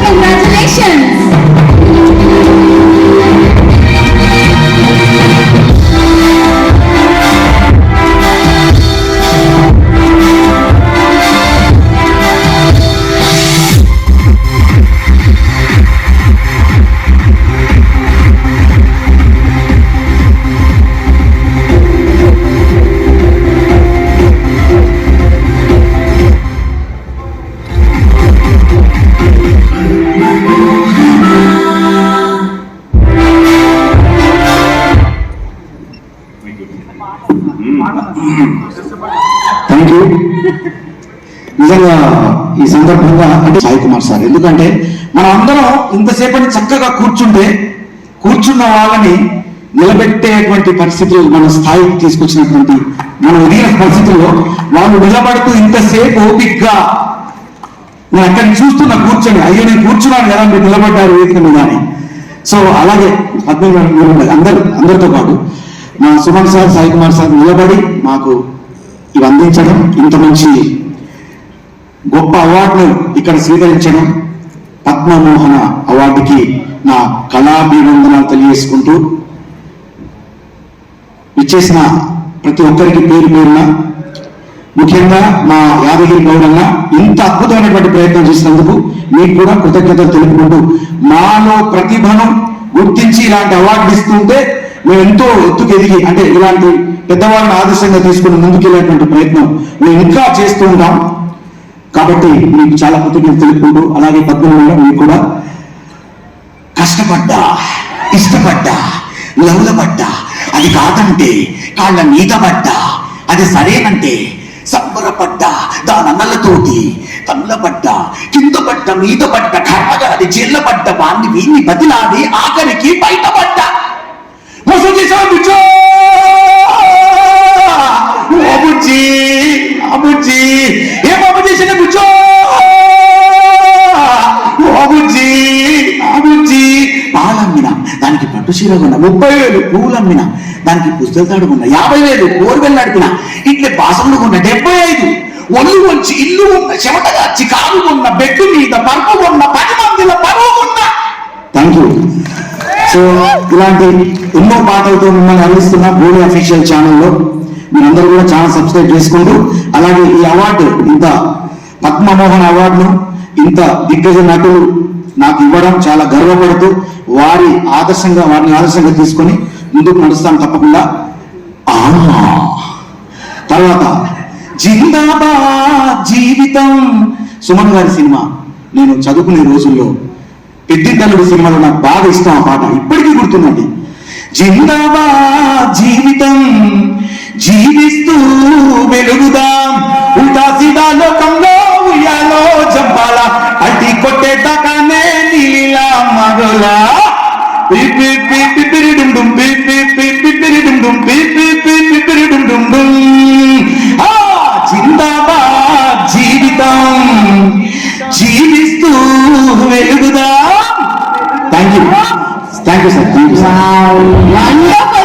Thank you. Thank you నిజంగా ఈ సందర్భంగా అంటే సాయి కుమార్ సార్ ఎందుకంటే మనం అందరం ఇంతసేపటి చక్కగా కూర్చుంటే కూర్చున్న వాళ్ళని నిలబెట్టేటువంటి పరిస్థితులు మన స్థాయికి తీసుకొచ్చినటువంటి మనం ఉదయం పరిస్థితుల్లో వాళ్ళు నిలబడుతూ ఇంతసేపు ఓపిక్గా నేను అక్కడ చూస్తున్నా కూర్చొని అయ్యో నేను కూర్చున్నాను కదా మీరు నిలబడ్డారు వేదిక మీద అని. సో అలాగే పద్మనాభ అందరు అందరితో పాటు. మా సుమన్ సార్ సాయి కుమార్ సార్ నిలబడి మాకు ఇవి అందించడం ఇంత మంచి గొప్ప అవార్డును ఇక్కడ స్వీకరించడం పద్మమోహన అవార్డుకి నా కళాభివందనాలు తెలియజేసుకుంటూ ఇచ్చేసిన ప్రతి ఒక్కరికి పేరు పేరున ముఖ్యంగా మా యాదగిరి గౌడన్న ఇంత అద్భుతమైనటువంటి ప్రయత్నం చేసినందుకు మీకు కూడా కృతజ్ఞతలు తెలుపుకుంటూ మాలో ప్రతిభను గుర్తించి ఇలాంటి అవార్డు ఇస్తుంటే మేము ఎంతో ఎత్తుకు ఎదిగి అంటే ఇలాంటి పెద్దవాళ్ళని ఆదర్శంగా తీసుకుని ముందుకెళ్ళేటువంటి ప్రయత్నం మేము ఇంకా చేస్తూ ఉంటాం. కాబట్టి మీకు చాలా కృతజ్ఞతలు తెలుపుకుంటూ అలాగే పద్మనాభంలో మీకు కూడా కష్టపడ్డా ఇష్టపడ్డా లవ్లపడ్డా అది కాదంటే కాళ్ళ మీద పడ్డా అది సరేనంటే సంబరపడ్డా దాని అన్నలతోటి పడ్డ కింద పడ్డ మీద పడ్డ కర్మగా అది జీర్ణపడ్డ వాణ్ణి వీణ్ణి బదిలాడి ఆఖరికి బయటపడ్డా మోసం చేశావు బుజ్జో ఓ బుజ్జి ఆ బుజ్జి ఏ పాప చేసిన బుజ్జో ఓ బుజ్జి పాలమ్మిన దానికి పట్టు చీర కొన్న ముప్పై వేలు పూలమ్మిన దానికి పుస్తకాడు కొన్న యాభై వేలు కోరువెల్ నడిపిన ఇట్లే బాసములు కొన్న డెబ్బై ఐదు ఒళ్ళు వచ్చి ఇల్లు ఉన్న చెమటగా చికాలు ఉన్న బెడ్ మీద పరుపు ఉన్న పది మందిల పరువు ఉన్న థ్యాంక్ యూ సో ఇలాంటి ఎన్నో పాటలతో మిమ్మల్ని అందిస్తున్న భూమి అఫీషియల్ ఛానల్లో మీరందరూ కూడా ఛానల్ సబ్స్క్రైబ్ చేసుకుంటూ అలాగే ఈ అవార్డు ఇంత పద్మమోహన్ అవార్డును ఇంత దిగ్గజ నటులు నాకు ఇవ్వడం చాలా గర్వపడుతూ వారి ఆదర్శంగా వారిని ఆదర్శంగా తీసుకొని ముందుకు నడుస్తాను తప్పకుండా. తర్వాత జిందాబాద్ జీవితం సుమన్ గారి సినిమా. నేను చదువుకునే రోజుల్లో పెద్దింతల్లుడు సినిమాలో నాకు బాగా ఇష్టం ఆ పాట. ఇప్పటికీ గుర్తుందండి. జిందాబాద్ జీవితం జీవిస్తూ వెలుగుదాం. ఉల్టా సీదా లోకంలో ఉయ్యాలో జంపాల. అడ్డి కొట్టేదాకానే నీలా మగలా. P P P P Thank you, sir. Thank you, sir. Wow.